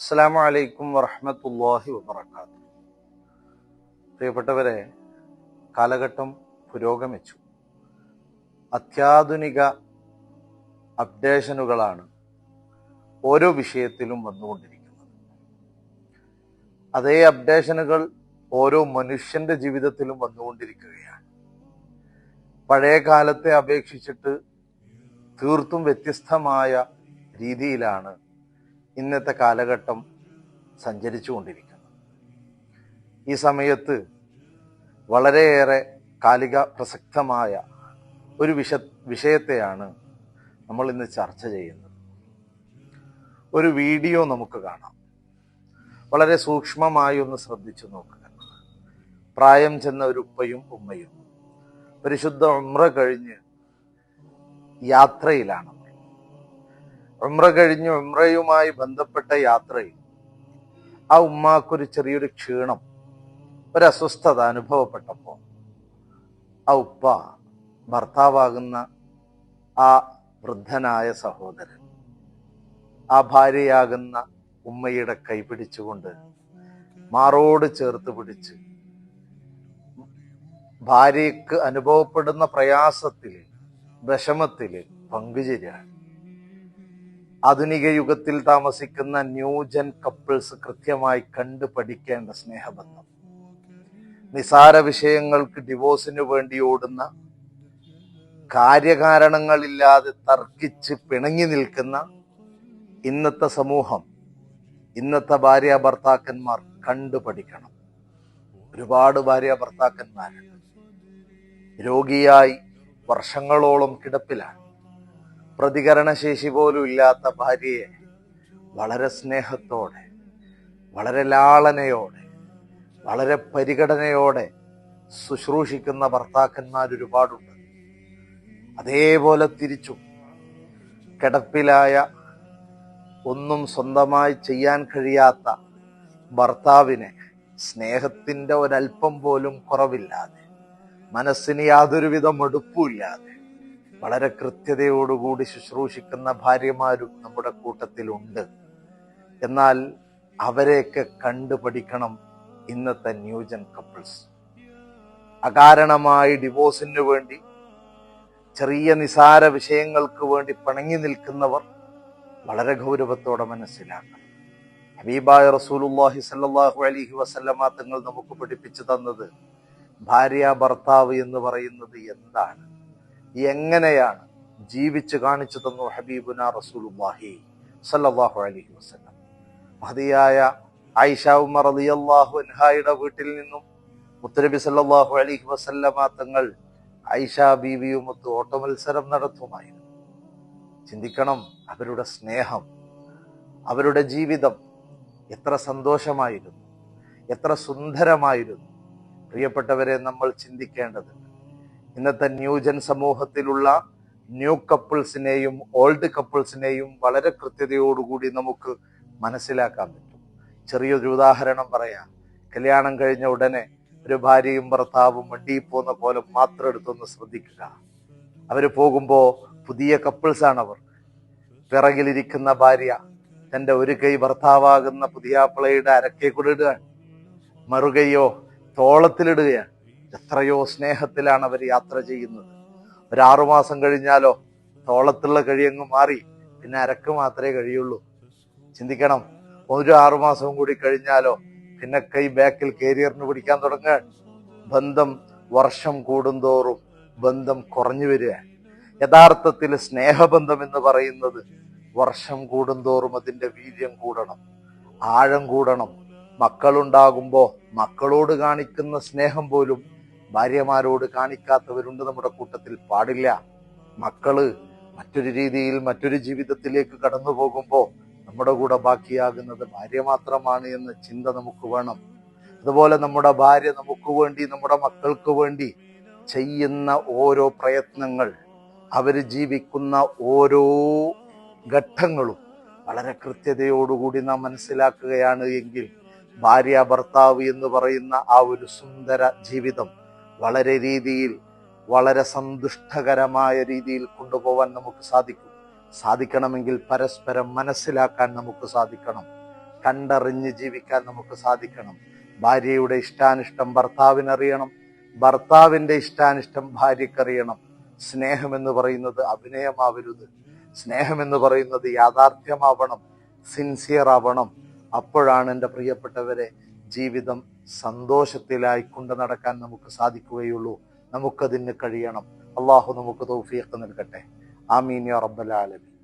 അസ്സാം വലൈക്കും വറഹമത്തല്ലാഹി വബർക്കാത്തു പ്രിയപ്പെട്ടവരെ കാലഘട്ടം പുരോഗമിച്ചു. അത്യാധുനിക അപ്ഡേഷനുകളാണ് ഓരോ വിഷയത്തിലും വന്നുകൊണ്ടിരിക്കുന്നത്. അതേ അപ്ഡേഷനുകൾ ഓരോ മനുഷ്യന്റെ ജീവിതത്തിലും വന്നുകൊണ്ടിരിക്കുകയാണ്. പഴയ കാലത്തെ അപേക്ഷിച്ചിട്ട് തീർത്തും വ്യത്യസ്തമായ രീതിയിലാണ് ഇന്നത്തെ കാലഘട്ടം സഞ്ചരിച്ചു കൊണ്ടിരിക്കുന്നത് ഈ സമയത്ത് വളരെയേറെ കാലിക പ്രസക്തമായ ഒരു വിഷ വിഷയത്തെയാണ് നമ്മൾ ഇന്ന് ചർച്ച ചെയ്യുന്നത്. ഒരു വീഡിയോ നമുക്ക് കാണാം. വളരെ സൂക്ഷ്മമായി ഒന്ന് ശ്രദ്ധിച്ചു നോക്കുക. പ്രായം ചെന്ന ഒരു ഉപ്പയും ഉമ്മയും പരിശുദ്ധ ഉമ്ര കഴിഞ്ഞ് യാത്രയിലാണ്. ഉമ്ര കഴിഞ്ഞ് ഉമ്രയുമായി ബന്ധപ്പെട്ട യാത്രയിൽ ആ ഉമ്മാക്കൊരു ചെറിയൊരു ക്ഷീണം ഒരു അസ്വസ്ഥത അനുഭവപ്പെട്ടപ്പോൾ ആ ഉപ്പ ഭർത്താവാകുന്ന ആ വൃദ്ധനായ സഹോദരൻ ആ ഭാര്യയാകുന്ന ഉമ്മയുടെ കൈ പിടിച്ചുകൊണ്ട് മാറോട് ചേർത്ത് പിടിച്ച് ഭാര്യയ്ക്ക് അനുഭവപ്പെടുന്ന പ്രയാസത്തിൽ വിഷമത്തിൽ പങ്കുചേരുകയാണ്. ആധുനിക യുഗത്തിൽ താമസിക്കുന്ന ന്യൂജൻ കപ്പിൾസ് കൃത്യമായി കണ്ടു പഠിക്കേണ്ട സ്നേഹബന്ധം. നിസാര വിഷയങ്ങൾക്ക് ഡിവോഴ്സിനു വേണ്ടി ഓടുന്ന കാര്യകാരണങ്ങളില്ലാതെ തർക്കിച്ച് പിണങ്ങി നിൽക്കുന്ന ഇന്നത്തെ സമൂഹം ഇന്നത്തെ ഭാര്യ ഭർത്താക്കന്മാർ കണ്ടു പഠിക്കണം ഒരുപാട് ഭാര്യ ഭർത്താക്കന്മാരുണ്ട് രോഗിയായി വർഷങ്ങളോളം കിടപ്പിലാണ്. പ്രതികരണശേഷി പോലും ഇല്ലാത്ത ഭാര്യയെ വളരെ സ്നേഹത്തോടെ വളരെ ലാളനയോടെ വളരെ പരിഗണനയോടെ ശുശ്രൂഷിക്കുന്ന ഭർത്താക്കന്മാരൊരുപാടുണ്ട് അതേപോലെ തിരിച്ചും കിടപ്പിലായ ഒന്നും സ്വന്തമായി ചെയ്യാൻ കഴിയാത്ത ഭർത്താവിനെ സ്നേഹത്തിന്റെ ഒരല്പം പോലും കുറവില്ലാതെ മനസ്സിന് യാതൊരുവിധ മടുപ്പുമില്ലാതെ വളരെ കൃത്യതയോടുകൂടി ശുശ്രൂഷിക്കുന്ന ഭാര്യമാരും നമ്മുടെ കൂട്ടത്തിലുണ്ട്. എന്നാൽ അവരെയൊക്കെ കണ്ടു പഠിക്കണം ഇന്നത്തെ ന്യൂജൻ കപ്പിൾസ്. അകാരണമായി ഡിവോഴ്സിന് വേണ്ടി ചെറിയ നിസാര വിഷയങ്ങൾക്ക് വേണ്ടി പിണങ്ങി നിൽക്കുന്നവർ വളരെ ഗൗരവത്തോടെ മനസ്സിലാക്കണം. ഹബീബായ റസൂലുല്ലാഹി സല്ലാഹു അലിഹി വസല്ലമ തങ്ങൾ നമുക്ക് പഠിപ്പിച്ചു തന്നത് ഭാര്യ ഭർത്താവ് എന്ന് പറയുന്നത് എന്താണ്? എങ്ങനെയാണ് ജീവിച്ച് കാണിച്ചു തന്നു ഹബീബുന റസൂലുല്ലാഹി സല്ലല്ലാഹു അലൈഹി വസല്ലം. മഹതിയായ ആയിഷ ഉമർ റളിയല്ലാഹു അൻഹായുടെ വീട്ടിൽ നിന്നും മുത്തനബി സല്ലല്ലാഹു അലൈഹി വസല്ലമ തങ്ങൾ ആയിഷ ബീവിയുമൊത്ത് ഓട്ടമത്സരം നടത്തുമായിരുന്നു. ചിന്തിക്കണം അവരുടെ സ്നേഹം അവരുടെ ജീവിതം എത്ര സന്തോഷമായിരുന്നു എത്ര സുന്ദരമായിരുന്നു. പ്രിയപ്പെട്ടവരെ നമ്മൾ ചിന്തിക്കേണ്ടതുണ്ട് ഇന്നത്തെ ന്യൂജൻ സമൂഹത്തിലുള്ള ന്യൂ കപ്പിൾസിനെയും ഓൾഡ് കപ്പിൾസിനെയും വളരെ കൃത്യതയോടുകൂടി നമുക്ക് മനസ്സിലാക്കാൻ പറ്റും. ചെറിയൊരു ഉദാഹരണം പറയാം. കല്യാണം കഴിഞ്ഞ ഉടനെ ഒരു ഭാര്യയും ഭർത്താവും വണ്ടിയിൽ പോകുന്ന പോലെ മാത്രം എടുത്തൊന്ന് ശ്രദ്ധിക്കുക. അവർ പോകുമ്പോൾ പുതിയ കപ്പിൾസാണ് അവർ പിറകിലിരിക്കുന്ന ഭാര്യ തന്റെ ഒരു കൈ ഭർത്താവാകുന്ന പുതിയാപ്പിളയുടെ അരക്കെ കൂടെ ഇടുകയാണ്. മറുകൈയോ തോളത്തിലിടുകയാണ്. എത്രയോ സ്നേഹത്തിലാണ് അവർ യാത്ര ചെയ്യുന്നത്. ഒരാറുമാസം കഴിഞ്ഞാലോ തോളത്തുള്ള കഴിയങ്ങ് മാറി പിന്നെ അരക്ക് മാത്രമേ കഴിയുള്ളൂ. ചിന്തിക്കണം ഒരു ആറുമാസവും കൂടി കഴിഞ്ഞാലോ പിന്നെ കൈ ബാക്കിൽ കേരിയറിന് പിടിക്കാൻ തുടങ്ങുക ബന്ധം വർഷം കൂടുന്തോറും ബന്ധം കുറഞ്ഞു വരിക. യഥാർത്ഥത്തിൽ സ്നേഹബന്ധം എന്ന് പറയുന്നത് വർഷം കൂടുന്തോറും അതിന്റെ വീര്യം കൂടണം ആഴം കൂടണം. മക്കളുണ്ടാകുമ്പോൾ മക്കളോട് കാണിക്കുന്ന സ്നേഹം പോലും ഭാര്യമാരോട് കാണിക്കാത്തവരുണ്ട് നമ്മുടെ കൂട്ടത്തിൽ പാടില്ല. മക്കൾ മറ്റൊരു രീതിയിൽ മറ്റൊരു ജീവിതത്തിലേക്ക് കടന്നു പോകുമ്പോൾ നമ്മുടെ കൂടെ ബാക്കിയാകുന്നത് ഭാര്യ മാത്രമാണ് എന്ന ചിന്ത നമുക്ക് വേണം. അതുപോലെ നമ്മുടെ ഭാര്യ നമുക്ക് വേണ്ടി നമ്മുടെ മക്കൾക്ക് വേണ്ടി ചെയ്യുന്ന ഓരോ പ്രയത്നങ്ങൾ അവർ ജീവിക്കുന്ന ഓരോ ഘട്ടങ്ങളും വളരെ കൃത്യതയോടുകൂടി നാം മനസ്സിലാക്കുകയാണ് എങ്കിൽ ഭാര്യ ഭർത്താവ് എന്ന് പറയുന്ന ആ ഒരു സുന്ദര ജീവിതം വളരെ രീതിയിൽ വളരെ സന്തുഷ്ടകരമായ രീതിയിൽ കൊണ്ടുപോകാൻ നമുക്ക് സാധിക്കും. സാധിക്കണമെങ്കിൽ പരസ്പരം മനസ്സിലാക്കാൻ നമുക്ക് സാധിക്കണം. കണ്ടറിഞ്ഞ് ജീവിക്കാൻ നമുക്ക് സാധിക്കണം. ഭാര്യയുടെ ഇഷ്ടാനിഷ്ടം ഭർത്താവിനറിയണം. ഭർത്താവിന്റെ ഇഷ്ടാനിഷ്ടം ഭാര്യക്കറിയണം സ്നേഹം എന്ന് പറയുന്നത് അഭിനയമാവരുത്. സ്നേഹം എന്ന് പറയുന്നത് യാഥാർത്ഥ്യമാവണം. സിൻസിയർ ആവണം അപ്പോഴാണ് എന്റെ പ്രിയപ്പെട്ടവരെ ജീവിതം സന്തോഷത്തിലായി കൊണ്ട് നടക്കാൻ നമുക്ക് സാധിക്കുകയുള്ളൂ. നമുക്കതിന് കഴിയണം. അള്ളാഹു നമുക്ക് തൗഫീഖ് നൽകട്ടെ. ആമീൻ യാ റബ്ബൽ ആലമീൻ.